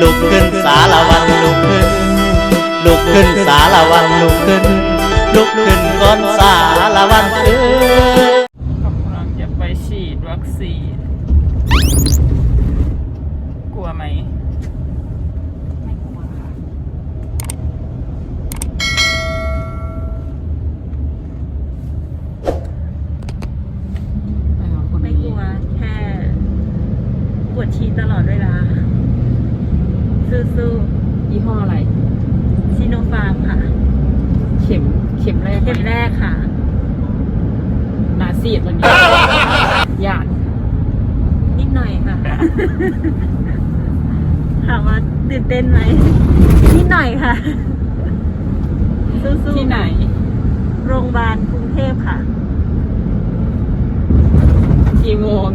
ลุกขึ้นสารวันลุกขึ้น ลุกขึ้นสารวันลุกขึ้น ลุกขึ้นก่อนสารวันเอ้ยกำลังจะไปฉีดวัคซีน กลัวไหมไม่กลัวค่ะไม่เอาคนไม่นี้กลัวแค่ปวดฉี่ตลอดเวลา สู้ยี่ห้ออะไร ๆซิโนฟาร์มค่ะ เข็มเข็มแรกเข็มแรกค่ะ หนาซีดวันนี้ หยาดนิดหน่อยค่ะ ถามว่าตื่นเต้นไหมนิดหน่อยค่ะ สู้ๆที่ไหน โรงพยาบาลกรุงเทพค่ะ กี่โมง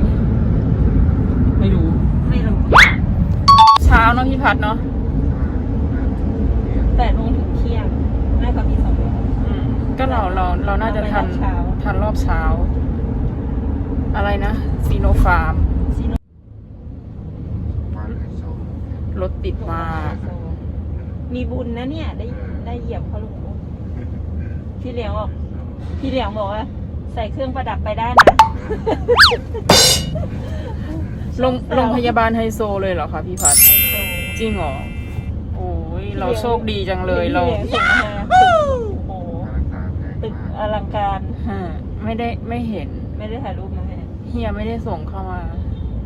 ไม่รู้ ไม่รู้ เช้าเนาะพี่พัดเนาะแปดโมงถึงเที่ยงไม่ก็มีสองโมงอืมก็เราเราเราน่าจะทันเราไปรอบเช้า ทันรอบเช้า อะไรนะซีโนฟาร์มซิโนรถติดมากมีบุญนะเนี่ย ได้ได้เหยียบเขาลงปุ๊บพี่เลี้ยงบอกพี่เลี้ยงบอกว่า ใส่เครื่องประดับไปได้นะ โรงโรงพยาบาลไฮโซเลยเหรอคะพี่พัดไฮโซจริงเหรอโอ้ยเราโชคดีจังเลยเราพี่เลี้ยงส่งมาตึกโอ้โหตึกอลังการฮะไม่ได้ไม่เห็นไม่ได้ถ่ายรูปมาให้เฮียไม่ได้ส่งเข้ามา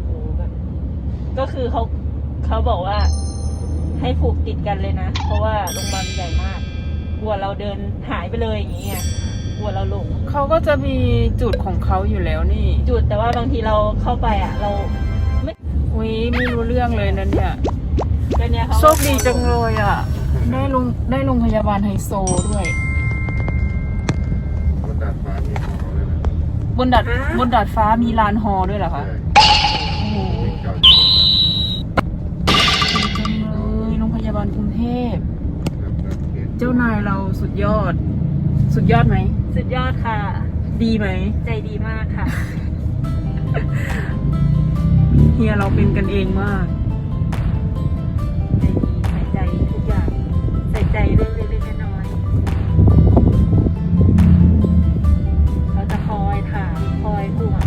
โอ้โหแบบก็คือเขาเขาบอกว่า ให้ผูกติดกันเลยนะ เพราะว่าโรงพยาบาลใหญ่มากกลัวเราเดินหายไปเลยอย่างเงี้ยกลัวเราหลงเขาก็จะมีจุดของเขาอยู่แล้วนี่ จุดแต่ว่าบางทีเราเข้าไปอะ เราไม่ อุ้ยไม่รู้เรื่องเลยนะเนี่ยก็เนี่ยเขาโชคดีจังเลยอะ ได้โรงได้โรงพยาบาลไฮโซด้วยบนดาดบนดาดฟ้ามีลานฮอด้วยเหรอคะโอ้โหดีจังเลยโรงพยาบาลกรุงเทพเจ้านายเราสุดยอด สุดยอดไหม สุดยอดค่ะ ดีไหม ใจดีมากค่ะเฮียเราเป็นกันเองมากใจดีใส่ใจทุกอย่าง ใส่ใจเรื่องเล็กๆน้อยๆเขาจะคอยถามคอยห่วง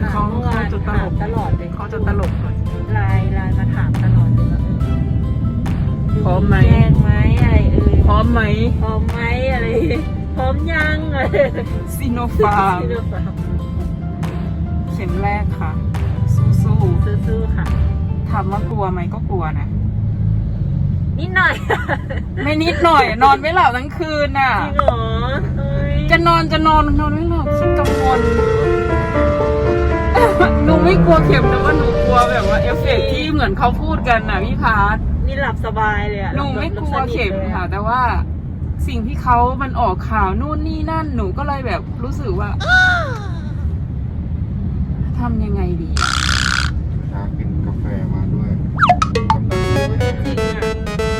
ถามเขาเมื่อวานเขาจะตลกถามตลอดเลยเขาจะตลกหน่อย ไลน์ไลน์มาถามตลอดเลยว่าเออพร้อมไหม แจ้งไหมอะไรเอ่ยพร้อมไหมพร้อมไหมอะไรพร้อมยังอะไรซิโนฟาร์มที่เลือกฟาร์มเข็มแรกค่ะสู้ สู้ๆค่ะๆถามว่ากลัวไหมก็กลัวนะ นิดหน่อย ไม่นิดหน่อย นอนไม่หลับทั้งคืนน่ะ จริงเหรอเฮ้ยจะนอนจะนอนนอนไม่หลับคิดกังวลหนูไม่กลัวเข็มแต่ว่าหนูกลัวแบบว่าเอฟเฟกต์ที่เหมือนเขาพูดกันน่ะพี่พาร์ทนี่หลับสบายเลยอะหนูไม่กลัวเข็มค่ะ แต่ว่าสิ่งที่เขามันออกข่าวนู่นนี่นั่นหนูก็เลยแบบรู้สึกว่าทำยังไงดี ชากินกาแฟมาด้วยกำลัง จริงอะ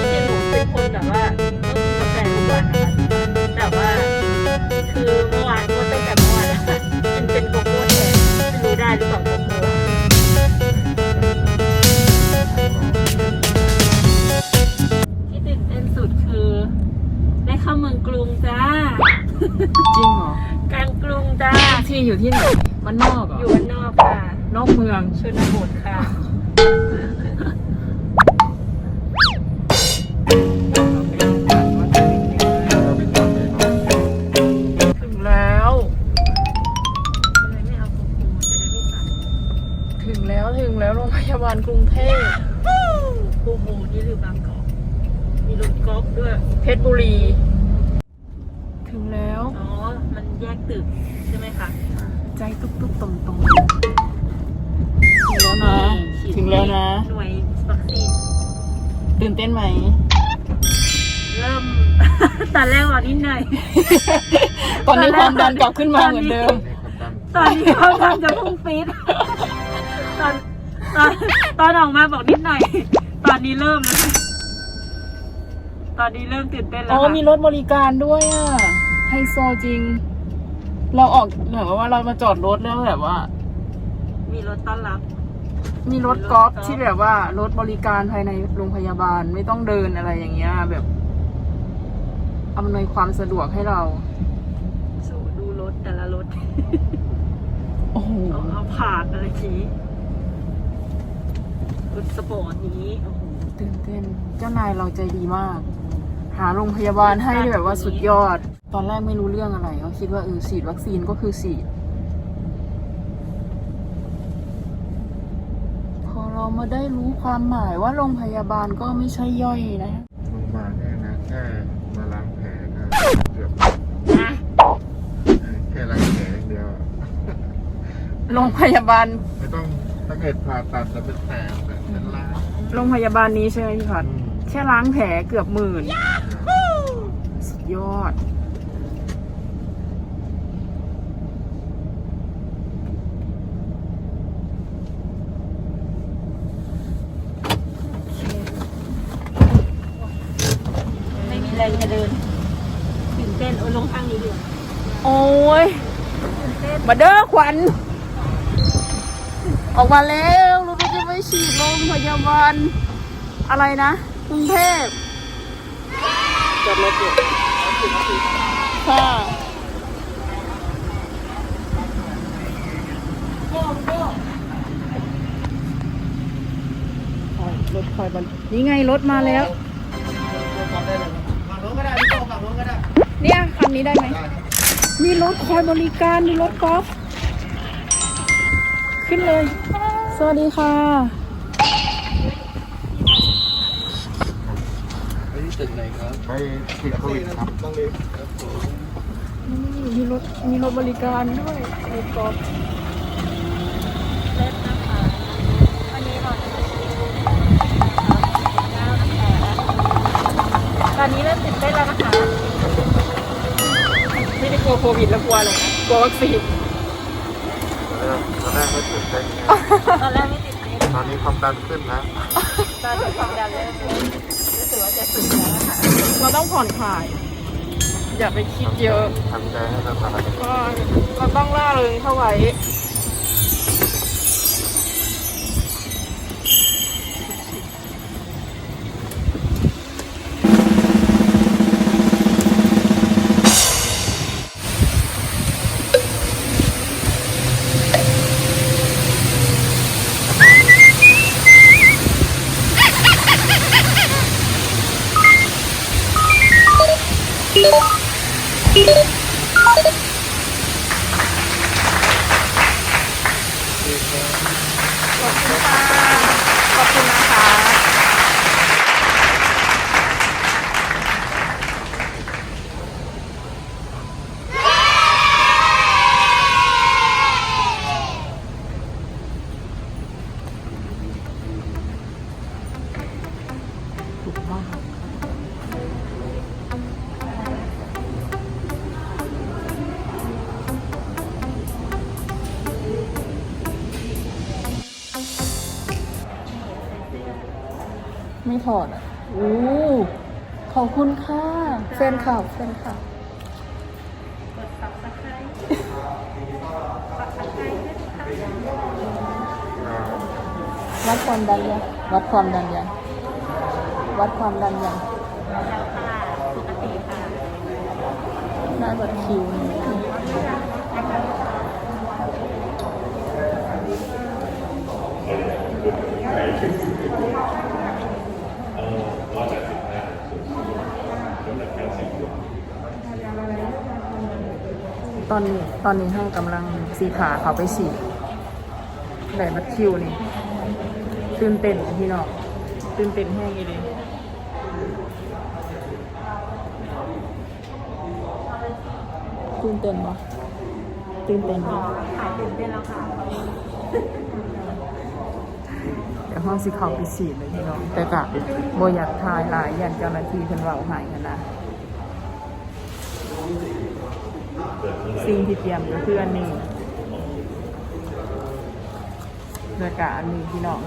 จริงๆหนูเป็นคนแบบว่าต้องกินกาแฟทุกวันนะคะแต่ว่าคือเมื่อวานก็ตั้งแต่เมื่อวานนะคะมันเป็นโกโก้แทนไม่รู้ได้หรือเปล่าโกโก้ ที่ตื่นเต้นสุดคือ ได้เข้าเมืองกรุงจ้า จริงเหรอกลางกรุงจ้า ที่อยู่ที่ไหนมันนอกเหรออยู่บ้านนอกค่ะ นอกเมืองชนบท งแล้วถึงแล้วโรงพยาบาลกรุงเทพโอ้โหนี่หรือบางกอกมีรถกอล์ฟด้วย เพชรบุรี ถึงแล้ว อ๋อ มันแยกตึกใช่ไหมคะ ใจตุ๊บตุ๊บตรงตรงถึงแล้วนะฉีดถึงแล้วนะ หน่วยวัคซีนตื่นเต้นไหม เริ่ม ตอนแรกว่านิดหน่อยตอนนี้ความดันกลับขึ้นมาเหมือนเดิมให้ความดันตอนนี้เขาทำจะพุ่งฟีด ตอนตอนตอนออกมาบอกนิดหน่อย ตอนนี้เริ่มแล้วตอนนี้เริ่มตื่นเต้นแล้อ๋วอค่ะมีรถบริการด้วยอะไฮโซจริง เราออกแบบว่าเรามาจอดรถแล้วแบบว่า มีรถต้อนรับ มีรถกอล์ฟที่แบบว่ารถบริการภายในโรงพยาบาลไม่ต้องเดินอะไรอย่างเงี้ย แบบอำนวยความสะดวกให้เรา สูดูรถแต่ละรถโอ้โห เอาเอาผาดอะไรชี้รถ สปอร์ตนี้โอ้โหตื่นเต้นเจ้านายเราใจดีมาก หาโรงพยาบาลให้แบบว่าสุดยอด ตอนแรกไม่รู้เรื่องอะไรก็คิดว่าเออฉีดวัคซีนก็คือฉีดพอเรามาได้รู้ความหมายว่าโรงพยาบาลก็ไม่ใช่ย่อยนะโรงพยาบาลเนี่ยนะแค่มาล้างแผลก็เกือบนะแค่ล้างแผลอย่างเดียวโรงพยาบาลไม่ต้องถ้าเกิดผ่าตัดจะเป็นแผลเป็นล้าง โรงพยาบาลนี้ใช่ไหมพี่พัดอืมแค่ล้างแผลเกือบหมื่นสุดยอด ไม่มีแรงจะเดินตื่นเต้นโอ้ยลงทางนี้ดีกว่าโอ้ยมาเด้อขวัญ ออกมาแล้วเราก็จะไป ฉีดโรงพยาบาลอะไรนะกรุงเทพจบเลยจุค่ะรถคอยบันนี่ไงรถมาแล้วเนี่ยคันนี้ได้ไหม มีรถคอยบริการ มีรถกอล์ฟขึ้นเลย สวัสดีค่ะไปฉีดโควิดครับมีรถมีรถบริการด้วยรถกอล์ฟเล่นนะคะวันนี้เราจะมาชิมน้ำแข็งตอนนี้เริ่มตื่นเต้นแล้วนะคะ ไม่ได้กลัวโควิดแล้วกลัวอะไรนะกลัววัคซีน ตอนแรกไม่ตื่นเต้นไงตอนแรกไม่ติดเต้นตอนนี้ความดันขึ้นนะ ตอนนี้ความดันเริ่มเริ่มรู้สึกว่าจะสูงแล้วนะคะเราต้องผ่อนคลาย อย่าไปคิดเยอะทำใจให้สบายก็เราต้องล่าเริงเข้าไว้ ข ไม่ถอดอะโอ้ขอบคุณค่ะแฟนคลับแฟนคลับกด subscribe subscribe ด้วยนะคะวัดความดันยังวัดความดันยังวัดความดันยังแล้วค่ะปกติค่ะหน้าบัดคิวนี่ ตอนนี้ตอนนี้ห้างกำลังสีขาเขาไปสีไหนบัดคิวนี่ตื่นเต้นพี่น้องตื่นเต้นแห้งอีเลยตื่นเต้นปะตื่นเต้นปะหายตื่นเต้นแล้วค่ะเดี๋ยวห้องสิเขาไปสีเลยพี่น้องแต่กะโบอยากทายหลายยันเจ้าหน้าที่เพิ่นเว่าหายกันนะ สิ่งที่เตรียมก็คืออันนี้เพื่อกะอันนี้พี่น้อง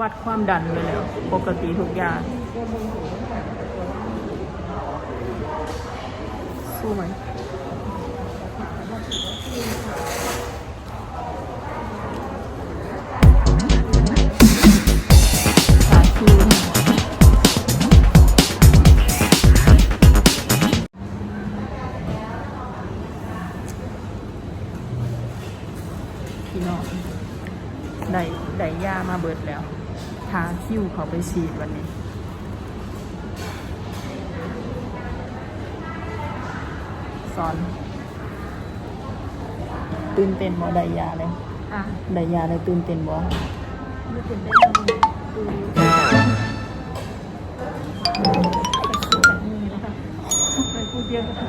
วัดความดันไปแล้ว ปกติทุกอย่างสู้ไหม คิ้วเขาไปฉีดวันนี้สอนตื่นเต้นบ่ได้ยาเลยอะได้ยาเลยตื่นเต้นบ่ไม่ตื่นเต้นเลยดูแบบนี้นะคะไปพูดเยอะนะคะ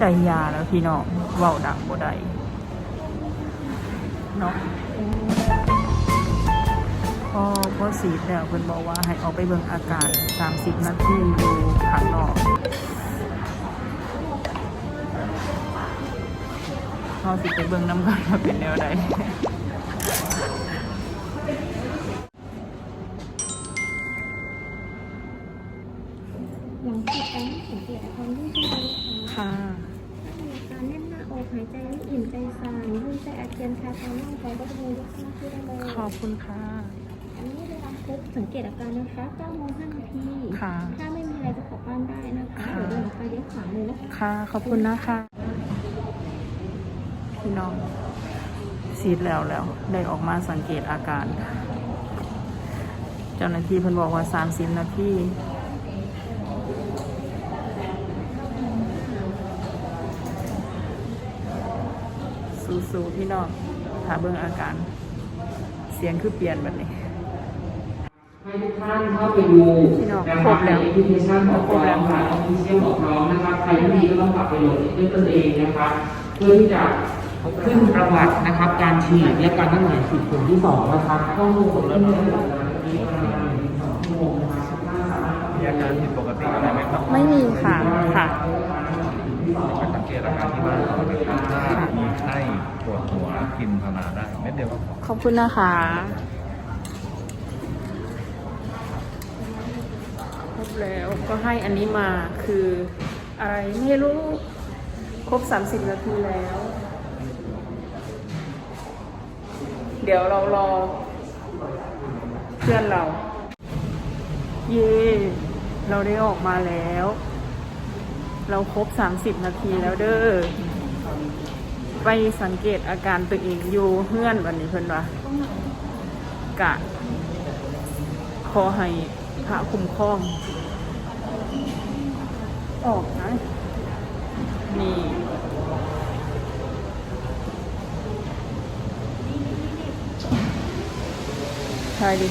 ได้ยาแล้วพี่น้องเว้าดังบ่ได้ เนาะพอพอสีแล้วเพิ่นบอกว่าให้ออกไปเบิ่งอาการ30 นาทีอยู่ข้างนอกเราสิไปเบิ่งน้ำกันว่าเป็นแนวใดหลังจากการสังเกตอาการที่ใจ ค่ะ มีอาการแน่น หน้าอกหายใจไม่อิ่มใจสั่นรุ่นใจอาเจียนชาตามร่างกายก็จะมีลักษณะที่ได้เลยขอบคุณค่ะ อันนี้เวลาพบสังเกตอาการนะคะ9โมง5นาทีค่ะ ถ้าไม่มีอะไรจะกลับบ้านได้นะคะเดี๋ยวเดินออกไปเลี้ยวขวาเลยนะคะ ค่ะ ขอบคุณนะคะพี่น้องซีดแล้วแล้ว ได้ออกมาสังเกตอาการ เจ้าหน้าที่เพิ่นบอกว่า 30 นาที สู้ๆพี่น้องถ้าเบิ่งอาการ เสียงคือเปลี่ยนแบบนี้ให้ทุกท่านเข้าไปดูพี่น้องนะคครรับบแล้วในแอปพลิเคชันของครบแล้วเราค่ะออฟฟิเชียลของเรานะครับ ใครไม่มีก็ต้องกลับไปโหลดด้วยตนเองนะครับ เพื่อที่จะขึ้นประวัตินะครับ การฉีดและการตั้งหน่วยฉีดกลุ่มที่สองนะครับข้อมูลของเราเนี่ยมีประมาณหนึ่งสองชั่วโมงนะครับถ้าสามารถมีอาการผิดปกติอะไรไหมครับ ไม่มีค่ะ ค่ะ ไปสังเกตอาการที่บ้านปกติถ้ามีไข้ปวดหัวกินพาราได้เม็ดเดียวก็พอขอบคุณนะคะครบแล้วก็ให้อันนี้มาคืออะไรไม่รู้ ครบ 30 นาทีแล้ว เดี๋ยวเรารอเพื่อนเรา เย่เราได้ออกมาแล้ว เราครบ 30 นาทีแล้วเด้อ ไปสังเกตอาการตัวเองอยู่เฮือนวันนี้เพิ่อนว่ากะ ขอให้พระคุ้มครอง ออกนะนี่ใช่ดิ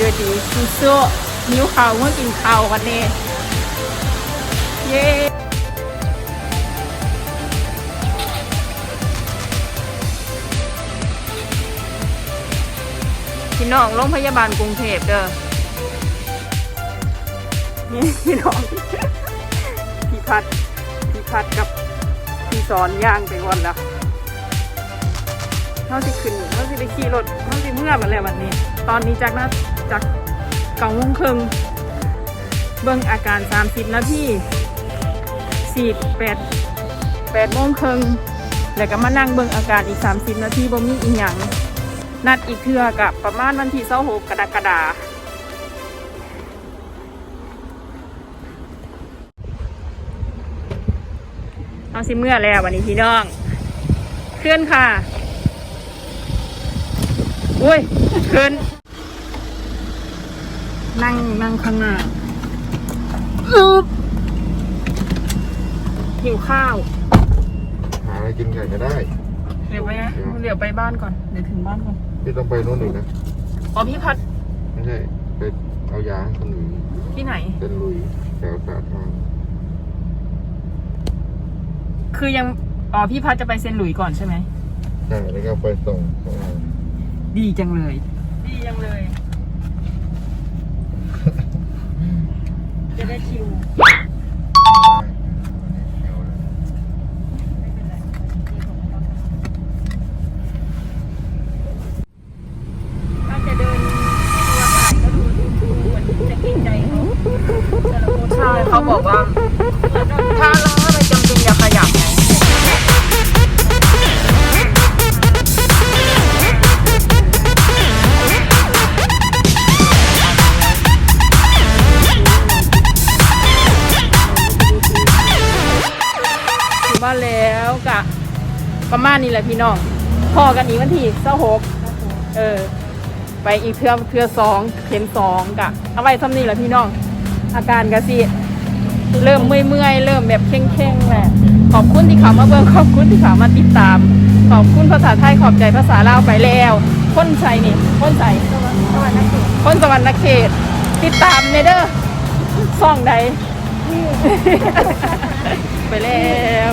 ด้วยดีสู้ๆนิ้วเขาเมื่อกินข้าวกันนี่เย้พี่น้องโรงพยาบาลกรุงเทพเด้อนี่พี่น้องพี่พัดพี่พัดกับพี่สอนย่างไปวันละเขาสิขึ้นเขาสิไปขี่รถเขาสิเมื่อมาแล้ววันนี้ ตอนนี้จากนา จากเก่าโมงครึ่งเบิ่งอาการ 30 นาทีสี่แปดแปดโมงครึ่งแล้วก็มานั่งเบิ่งอาการอีก 30 นาทีบ่มีอีหยังนัดอีกเทื่อกับประมาณวันที่26กรกฎาเอาสิเมื่อแล้ววันนี้พี่น้อง เคลื่อนค่ะ อุ้ย เคลื่อน นั่งนั่งข้างหน้าอึ๊บหิวข้าวหาอะไรกินกันก็ได้เดี๋ยวไปนะเดี๋ยวไปบ้านก่อนเดี๋ยวถึงบ้านก่อนพี่ต้องไปโน่นอีกนะอ๋อพี่พัดไม่ใช่ไปเอายาให้คนอื่นที่ไหน เป็นลุยแถวสาทรคือยังอ๋อพี่พัดจะไปเซนหลุยก่อนใช่ไหมใช่แล้วก็ไปส่งส่งเอาดีจังเลย ดีจังเลย จะ ได้คิว แล้วกะประมาณนี้แหละพี่น้องพอกันอีกวันที่เจ้าหกเออ ไปอีกเทือเทือสองเข็มสองกะเอาไว้ทำนี่แหละพี่น้อง อาการกะสิเริ่มเมื่อยๆเริ่มแบบเข่งๆแหละขอบคุณที่เขามาเบิ่งขอบคุณที่เขามาติดตาม ขอบคุณภาษาไทยขอบใจภาษาลาวไปแล้วคนใส่นี่คนใส่คนสวรรค์เขต ติดตามเนเด้อซ่องใดไปแล้ว